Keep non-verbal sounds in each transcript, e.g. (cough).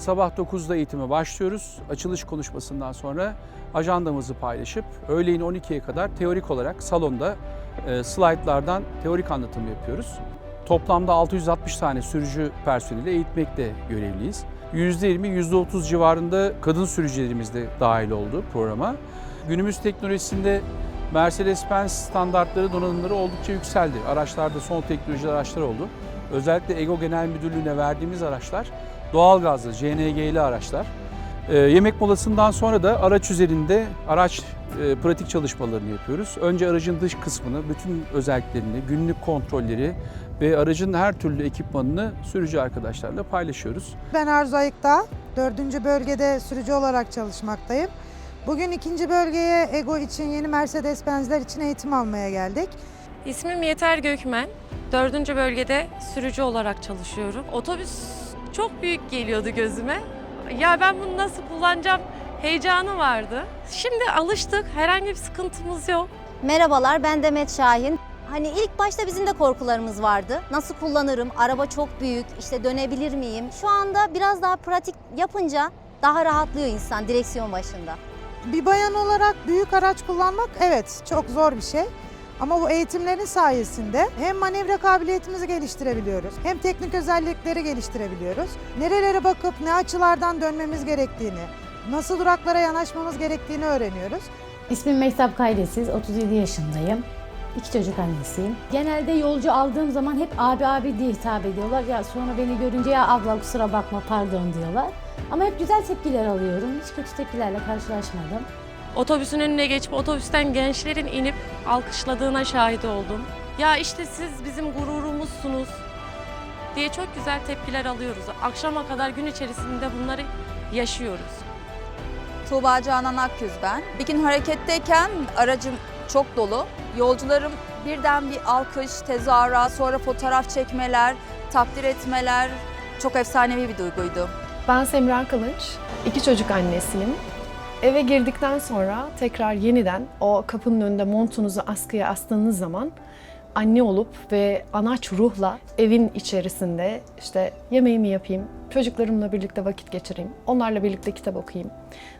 Sabah 9'da eğitime başlıyoruz. Açılış konuşmasından sonra ajandamızı paylaşıp öğleyin 12'ye kadar teorik olarak salonda e, slaytlardan teorik anlatım yapıyoruz. Toplamda 660 tane sürücü personeli eğitmekte görevliyiz. %20, %30 civarında kadın sürücülerimiz de dahil oldu programa. Günümüz teknolojisinde Mercedes-Benz standartları, donanımları oldukça yükseldi. Araçlarda son teknoloji araçlar oldu. Özellikle EGO Genel Müdürlüğü'ne verdiğimiz araçlar doğalgazlı, JNG'li araçlar. Ee, yemek molasından sonra da araç üzerinde araç e, pratik çalışmalarını yapıyoruz. Önce aracın dış kısmını, bütün özelliklerini, günlük kontrolleri ve aracın her türlü ekipmanını sürücü arkadaşlarla paylaşıyoruz. Ben Arzu Ayık'ta, dördüncü bölgede sürücü olarak çalışmaktayım. Bugün ikinci bölgeye Ego için yeni Mercedes-Benz'ler için eğitim almaya geldik. İsmim Yeter Gökmen. Dördüncü bölgede sürücü olarak çalışıyorum. Otobüs çok büyük geliyordu gözüme. Ya ben bunu nasıl kullanacağım heyecanı vardı. Şimdi alıştık. Herhangi bir sıkıntımız yok. Merhabalar ben Demet Şahin. Hani ilk başta bizim de korkularımız vardı. Nasıl kullanırım? Araba çok büyük. işte dönebilir miyim? Şu anda biraz daha pratik yapınca daha rahatlıyor insan direksiyon başında. Bir bayan olarak büyük araç kullanmak evet çok zor bir şey. Ama bu eğitimlerin sayesinde hem manevra kabiliyetimizi geliştirebiliyoruz, hem teknik özellikleri geliştirebiliyoruz. Nerelere bakıp ne açılardan dönmemiz gerektiğini, nasıl duraklara yanaşmamız gerektiğini öğreniyoruz. İsmim Mehtap Kaydesiz, 37 yaşındayım. İki çocuk annesiyim. Genelde yolcu aldığım zaman hep abi abi diye hitap ediyorlar. Ya sonra beni görünce ya abla kusura bakma pardon diyorlar. Ama hep güzel tepkiler alıyorum. Hiç kötü tepkilerle karşılaşmadım. Otobüsün önüne geçip otobüsten gençlerin inip alkışladığına şahit oldum. Ya işte siz bizim gururumuzsunuz diye çok güzel tepkiler alıyoruz. Akşama kadar gün içerisinde bunları yaşıyoruz. Tuğba Canan Akgüz ben. Bir gün hareketteyken aracım çok dolu. Yolcularım birden bir alkış, tezahürat, sonra fotoğraf çekmeler, takdir etmeler çok efsanevi bir duyguydu. Ben Semra Kılıç, iki çocuk annesiyim. Eve girdikten sonra tekrar yeniden o kapının önünde montunuzu askıya astığınız zaman anne olup ve anaç ruhla evin içerisinde işte yemeğimi yapayım, çocuklarımla birlikte vakit geçireyim, onlarla birlikte kitap okuyayım.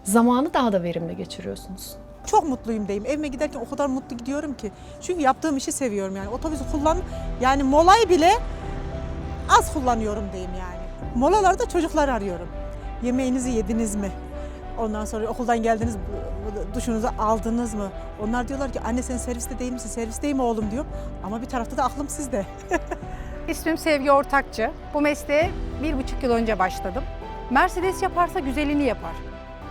Zamanı daha da verimli geçiriyorsunuz. Çok mutluyum diyeyim. Evime giderken o kadar mutlu gidiyorum ki. Çünkü yaptığım işi seviyorum yani. Otobüsü kullan yani molayı bile az kullanıyorum diyeyim yani. Molalarda çocuklar arıyorum. Yemeğinizi yediniz mi? Ondan sonra okuldan geldiniz, duşunuzu aldınız mı? Onlar diyorlar ki anne sen serviste değil misin? Servisteyim oğlum diyor. Ama bir tarafta da aklım sizde. (laughs) İsmim Sevgi Ortakçı. Bu mesleğe bir buçuk yıl önce başladım. Mercedes yaparsa güzelini yapar.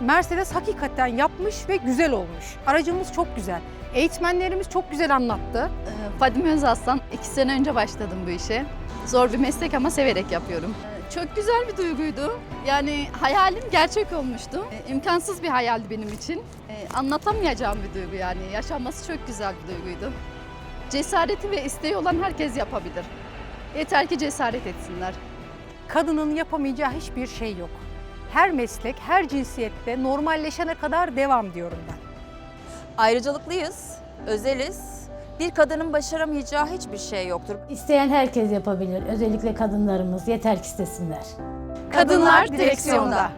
Mercedes hakikaten yapmış ve güzel olmuş. Aracımız çok güzel. Eğitmenlerimiz çok güzel anlattı. Ee, Fadime Özaslan. iki sene önce başladım bu işe. Zor bir meslek ama severek yapıyorum. Çok güzel bir duyguydu. Yani hayalim gerçek olmuştu. Ee, İmkansız bir hayaldi benim için. Ee, Anlatamayacağım bir duygu yani. Yaşanması çok güzel bir duyguydu. Cesareti ve isteği olan herkes yapabilir. Yeter ki cesaret etsinler. Kadının yapamayacağı hiçbir şey yok. Her meslek, her cinsiyette normalleşene kadar devam diyorum ben. Ayrıcalıklıyız, özeliz. Bir kadının başaramayacağı hiçbir şey yoktur. İsteyen herkes yapabilir. Özellikle kadınlarımız yeter ki istesinler. Kadınlar direksiyonda.